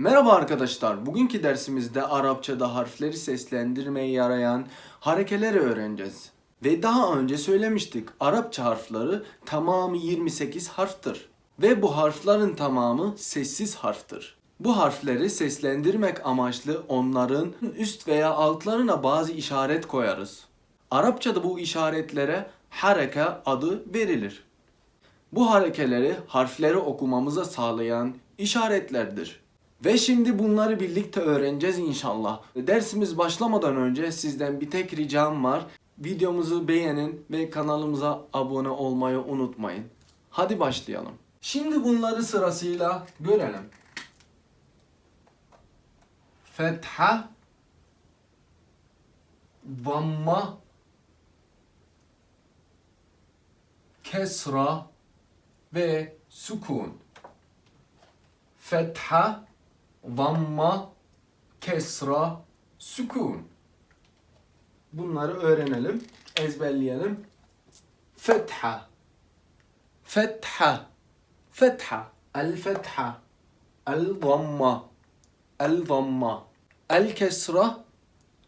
Merhaba arkadaşlar. Bugünkü dersimizde Arapçada harfleri seslendirmeye yarayan harekeleri öğreneceğiz. Ve daha önce söylemiştik. Arapça harfleri tamamı 28 harftir. Ve bu harflerin tamamı sessiz harftir. Bu harfleri seslendirmek amaçlı onların üst veya altlarına bazı işaret koyarız. Arapçada bu işaretlere hareke adı verilir. Bu harekeleri harfleri okumamıza sağlayan işaretlerdir. Ve şimdi bunları birlikte öğreneceğiz inşallah. Dersimiz başlamadan önce sizden bir tek ricam var. Videomuzu beğenin ve kanalımıza abone olmayı unutmayın. Hadi başlayalım. Şimdi bunları sırasıyla görelim. Fetha Damma Kesra ve sukun. Fetha, damma, kesra, sukun. Bunları öğrenelim, ezberleyelim. Fetha, fetha, fetha, el fetha, el damma, el damma, el kesra,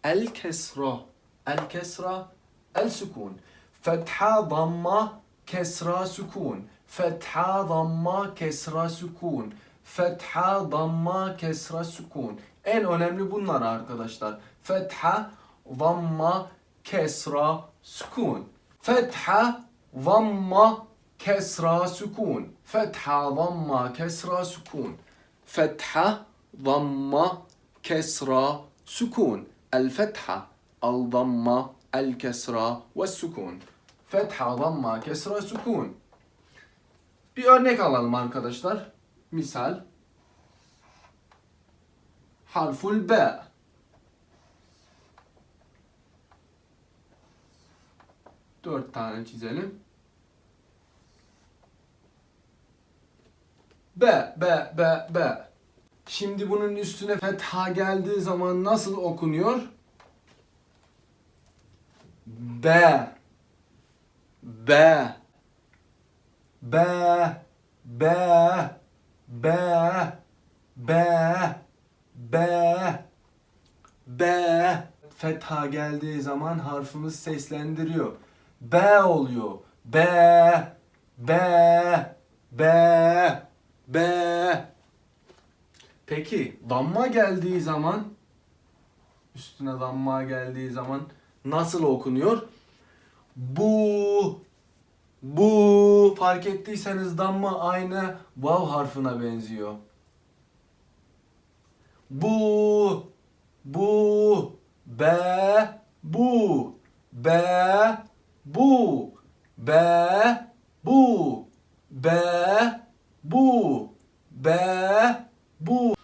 el kesra, el kesra, el sukun. Fetha, damma, kesra, sukun. Fetha, damma, kesra, sukun. Fetha, damma, kesra, sukun. En önemli bunlar arkadaşlar. Fetha, damma, kesra, sukun. Fetha, damma, kesra, sukun. Fetha, damma, kesra, sukun. Fetha, damma, kesra, sukun. El fetha, el damma, el kesra ve sukun. Fetha, damma, kesra, sukun. Bir örnek alalım arkadaşlar. Misal. Harful B. Dört tane çizelim. B, B, B, B. Şimdi bunun üstüne fetha geldiği zaman nasıl okunuyor? B. B. B. B. B. B. B. B. Fetha geldiği zaman harfimiz seslendiriyor. B oluyor. B. B. B. B. Peki damma geldiği zaman üstüne damma geldiği zaman nasıl okunuyor? Bu bu fark ettiyseniz damma aynı vav harfine benziyor. Bu bu be bu be bu be bu be bu be bu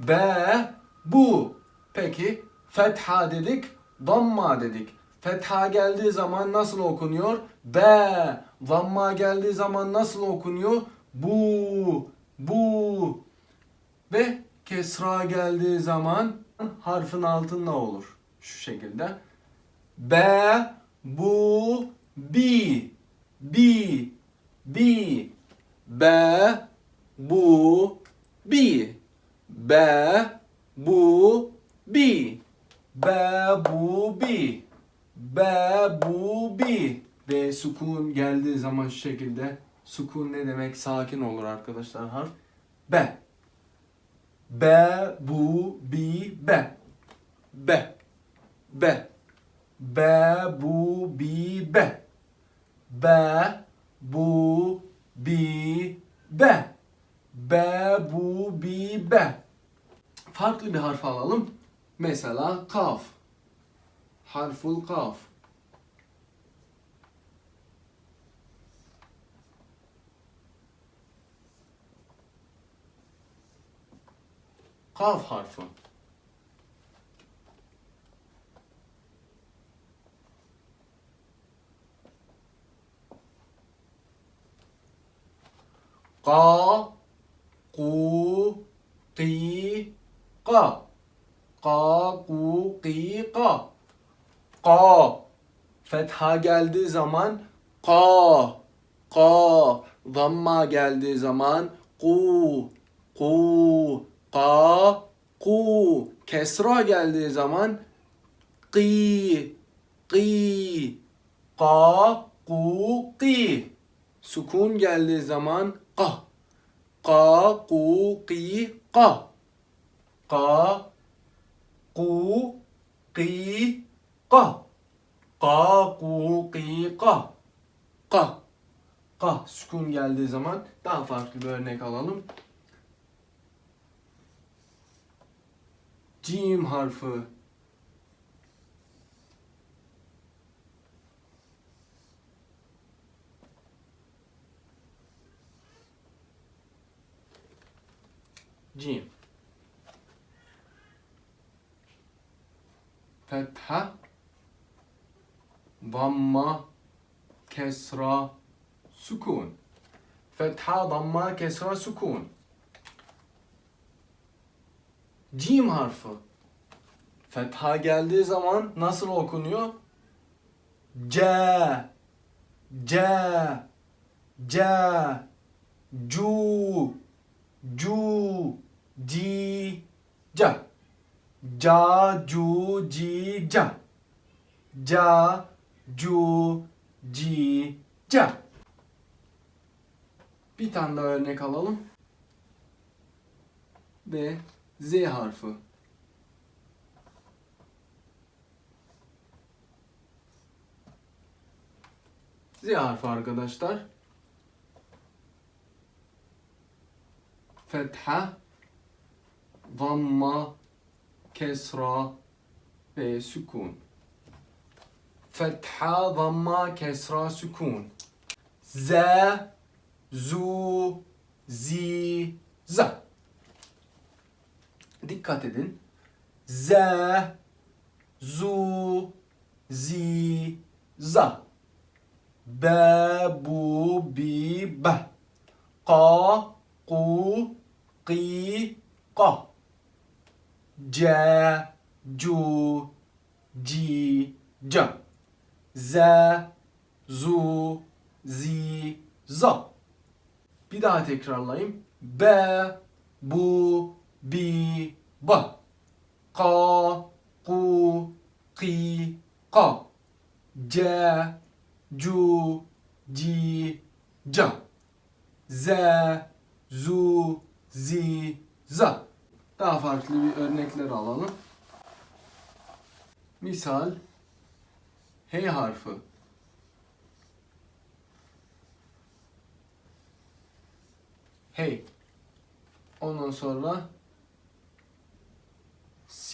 be bu peki fetha dedik damma dedik fetha geldiği zaman nasıl okunuyor? Be damma geldiği zaman nasıl okunuyor? Bu bu. Ve kesra geldiği zaman harfin altında olur. Şu şekilde. Be bu bi bi bi be bu bi be bu bi be bu bi be bu bi ve sukun geldiği zaman şu şekilde sukun ne demek sakin olur arkadaşlar. Harf be be bu bi be. Be be be bu bi be. Be bu bi be. Be bu bi be. Farklı bir harf alalım. Mesela kaf. Harful kaf kaf harfi. Ka ku ki ka. Ka ku ki ka. Ka. Fetha geldiği zaman ka. Ka. Damma geldiği zaman ku ku Ka, ku. Kesra geldiği zaman Qi, qi. Ka, ku, qi. Sukun geldiği zaman ka. Ka, ku, qi, ka. Ka, ku, qi, ka. Ka, ku, qi, ka. Ka. Ka. Sukun geldiği zaman daha farklı bir örnek alalım. Cim harfi. Cim. Fetha. Damma. Kesra. Sukun. Fetha, damma, kesra, sukun. Cim harfi. Fetha geldiği zaman nasıl okunuyor? C. C. C. Cu. Cu. Ci. Ca. Ca. Cu. Ci. Ca. Ca. Cu. Ci. Ca. Bir tane daha örnek alalım. Ve Z harfi. Z harfi arkadaşlar. Fetha, damma, kesra ve sükun. Fetha, damma, kesra, sükun. Z, zu, zi, za. Dikkat edin. Z, zu, zi, za. B, bu, bi, be. Ka, ku, qi, ka. C, cu, ci, ca. Z, zu, zi, za. Bir daha tekrarlayayım. B, bu, bi, ba. Ka, ku, qi, ka. C, cu, ci, ca. Z, zu, zi, za. Daha farklı bir örnekler alalım. Misal H harfi. Hey. Ondan sonra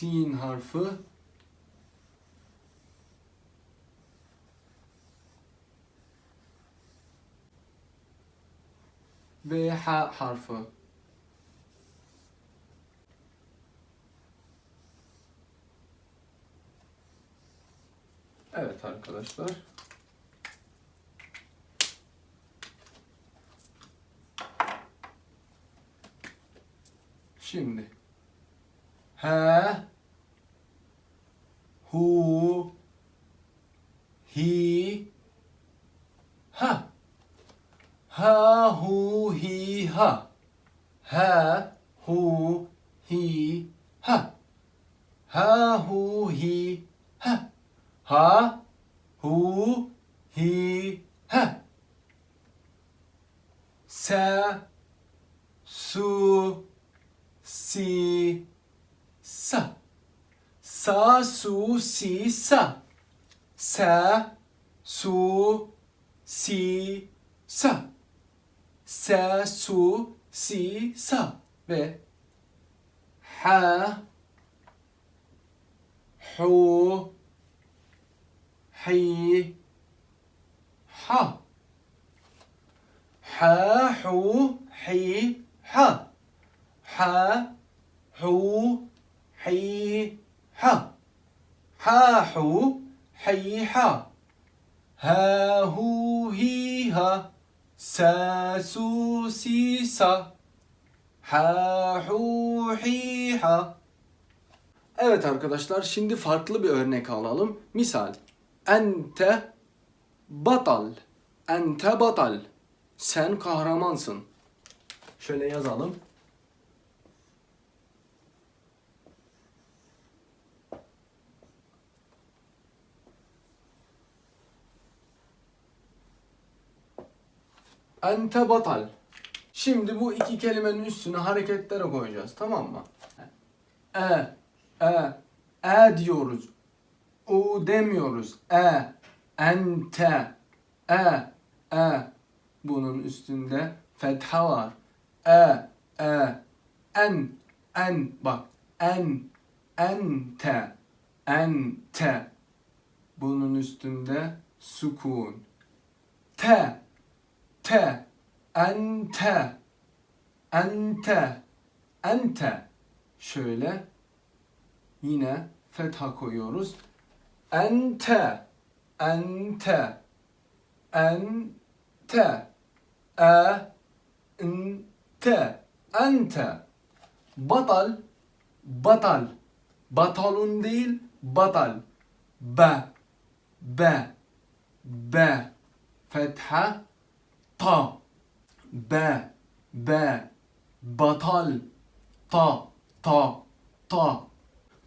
sin harfi. Ve ha harfi. Evet arkadaşlar. Şimdi he hu hi ha ha hu hi ha ha hu hi ha ha hu hi ha ha hu hi ha. Sa su si sa sa su si sa. Sa su si sa. Sa su si sa. Ve. Ha. Hu. Hi. Ha. Ha hu hi ha. Ha hu hi ha ha hu hi ha ha hu hi ha sa su si sa ha hu hi ha Evet arkadaşlar şimdi farklı bir örnek alalım. Misal ente batal ente batal sen kahramansın. Şöyle yazalım. Ente batal. Şimdi bu iki kelimenin üstüne hareketlere koyacağız. Tamam mı? E, e, e diyoruz. U demiyoruz. E, ente, e, e. Bunun üstünde fetha var. E, e, en, en. Bak, en, ente, ente. Bunun üstünde sukun. Te, te, ente, ente, ente. Şöyle yine fetha koyuyoruz. Ente, ente, ente, e, ente, ente. Batal, batal. Batalun değil, batal. Be, be, be. Fetha, ta. Be, be. Batal, ta, ta, ta.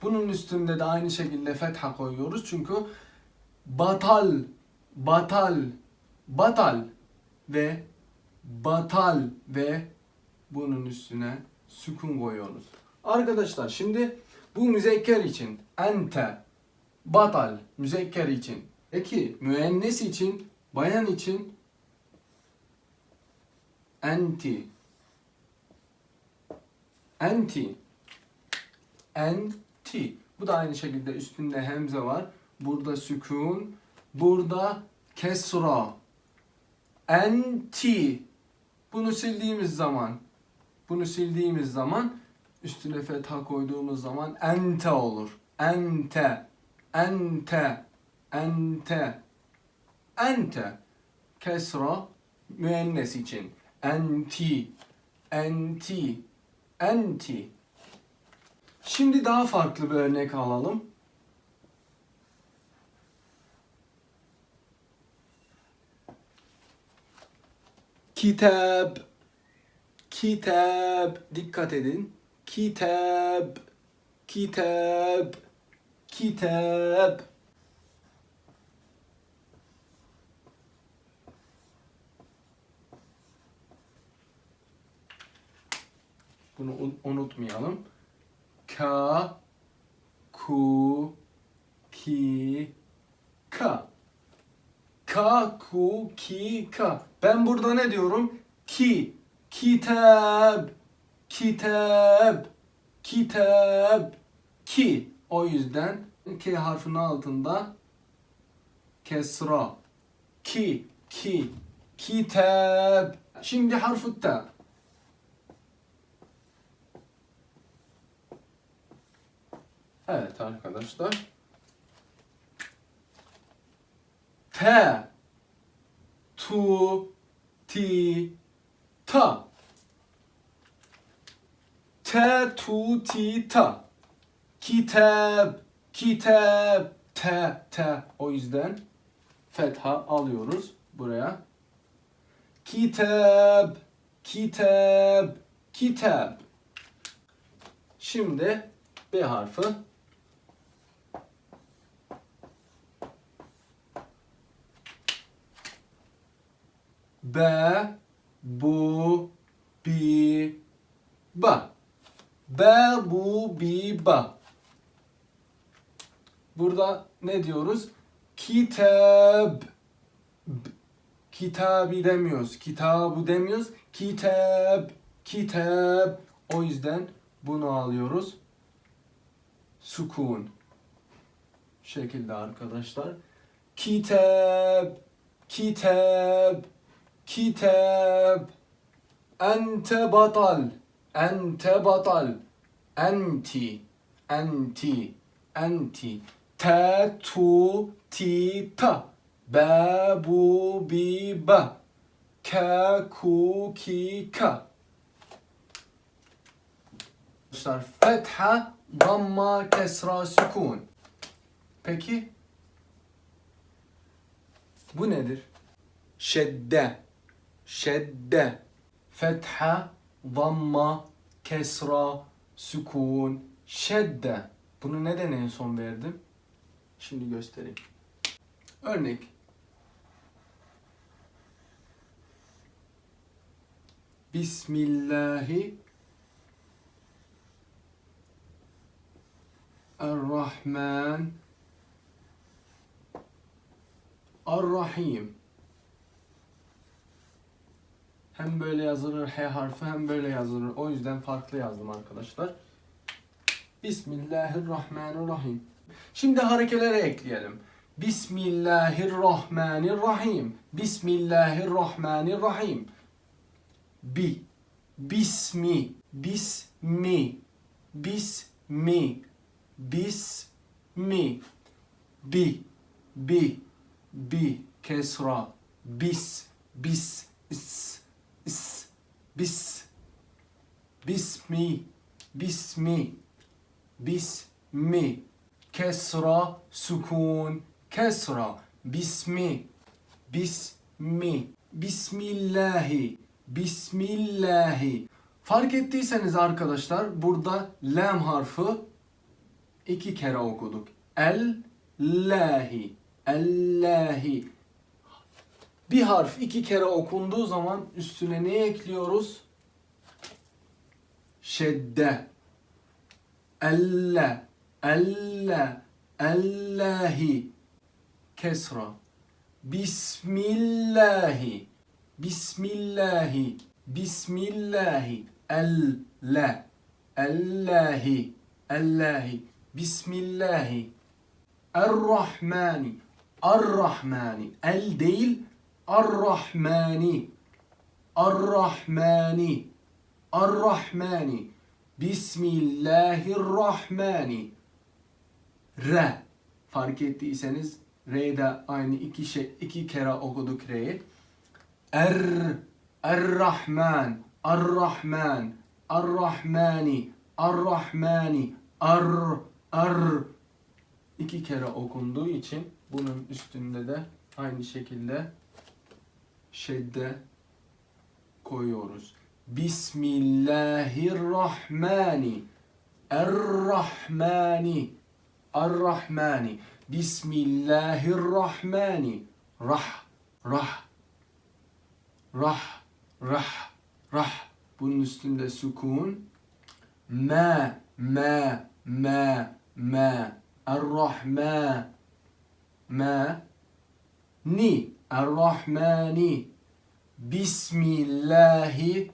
Bunun üstünde de aynı şekilde fetha koyuyoruz çünkü batal, batal, batal ve batal ve bunun üstüne sükun koyuyoruz. Arkadaşlar şimdi bu müzekker için ente, batal, müzekker için. Peki müennes için, bayan için enti, enti, enti. Bu da aynı şekilde üstünde hemze var. Burada sükun, burada kesra. Enti. Bunu sildiğimiz zaman, bunu sildiğimiz zaman üstüne fetha koyduğumuz zaman ente olur. Ente, ente, ente, ente. Kesra müennes için. Enti, enti, enti. Şimdi daha farklı bir örnek alalım. Kitap. Kitap. Dikkat edin. Kitap. Kitap. Kitap. Bunu un- unutmayalım. Ka ku ki ka. Ka ku ki ka. Ben burada ne diyorum? Ki. Kitap. Kitap. Kitap. Ki. O yüzden K harfinin altında kesra. Ki. Ki. Kitap. Şimdi harfu Evet arkadaşlar. T tu ti ta. T tu ti ta. Kitap kitap te te. O yüzden fetha alıyoruz buraya. Kitap kitap kitap Şimdi B harfi B, bu, bi, ba. B, bu, bi, ba. Burada ne diyoruz? Kitab. Kitabi demiyoruz. Kitabı demiyoruz. Kitab. Kitab. O yüzden bunu alıyoruz. Sukun. Şekilde arkadaşlar. Kitab. Kitab. Kitab. Ente batal. Ente batal. Enti. Enti. Enti. Ta tu ti ta. Ba bu bi ba. Ka ku ki ka. Arkadaşlar fetha, damma, kesra, sükun. Peki bu nedir? Şedde, şedde, fetha, damma, kesra, sükun, şedde. Bunu neden en son verdim? Şimdi göstereyim. Örnek. Bismillahi Er-Rahman Er-Rahim Hem böyle yazılır H harfi hem böyle yazılır. O yüzden farklı yazdım arkadaşlar. Bismillahirrahmanirrahim. Şimdi harekelere ekleyelim. Bismillahirrahmanirrahim. Bismillahirrahmanirrahim. Bi. Bismi. Bismi. Bismi. Bismi. Bi. Bi. Bi. Kesra. Bis. Bis. Is. Is. Bis. Bismi. Bismi. Bismi. Kesra. Sukun. Kesra. Bismi. Bismi. Bismillahi. Bismillahi. Fark ettiyseniz arkadaşlar burada lam harfi iki kere okuduk. El lahi. Allahi. Bir harf iki kere okunduğu zaman üstüne ne ekliyoruz? Şedde. Elle. Elle. Allahi. Kesra. Bismillahi. Bismillahi. Bismillahi. Elle. Allahi. Allahi. Bismillahi. Er-Rahmani. Ar-Rahmani. El değil. Ar-Rahmani. Ar-Rahmani. Ar-Rahmani. Bismillahirrahmani. Re. Fark ettiyseniz Re'de aynı iki şey iki kere okuduk Re'yi. Er Er-Rahman. Ar-Rahman. Ar-Rahmani. Ar-Rahmani. Ar Ar iki kere okunduğu için bunun üstünde de aynı şekilde şedde koyuyoruz. Bismillahirrahmani. Er-Rahmani. Bismillahirrahmani. Rah. Rah. Rah. Rah. Rah. Bunun üstünde sukun. Ma. Ma. Ma. Ma. Er-Rahman. Ma. Ni. Er-Rahmani. Bismillahi.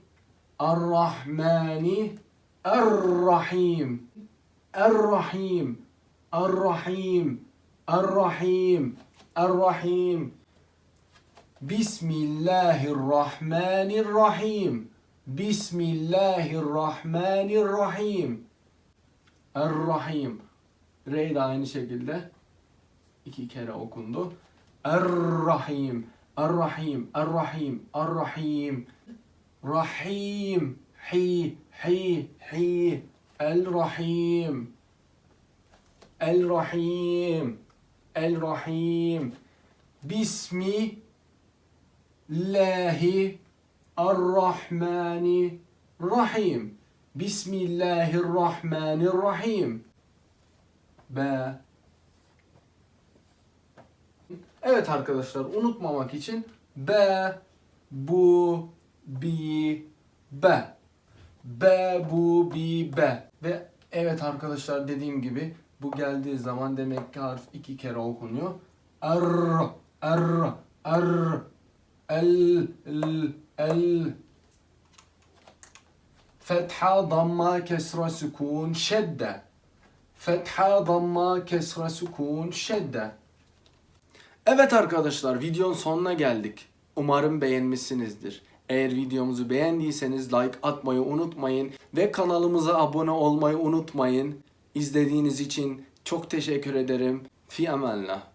Er-Rahmani. Er-Rahim. Er-Rahim. Er-Rahim. Er-Rahim. Er-Rahim. Bismillahirrahmanirrahim. Bismillahirrahmanirrahim. Er-Rahim. Re de aynı şekilde iki kere okundu. Er-Rahim. Er-Rahim. Er-Rahim. Er-Rahim. Rahim. Hi. Hi. Hi. El-Rahim. El-Rahim. El-Rahim. Bismillahi Ar-Rahmani Rahim. Bismillahirrahmanirrahim. Be. Evet arkadaşlar unutmamak için be, bu, bi, be. Be, bu, bi, be. Ve evet arkadaşlar dediğim gibi bu geldiği zaman demek ki harf iki kere okunuyor. Er, er, er, el, el, el. Fetha, damma, kesra, sükun, şedde. Fetha, damma, kesra, sükun, şedde. Evet arkadaşlar videonun sonuna geldik. Umarım beğenmişsinizdir. Eğer videomuzu beğendiyseniz like atmayı unutmayın ve kanalımıza abone olmayı unutmayın. İzlediğiniz için çok teşekkür ederim. Fi amanla.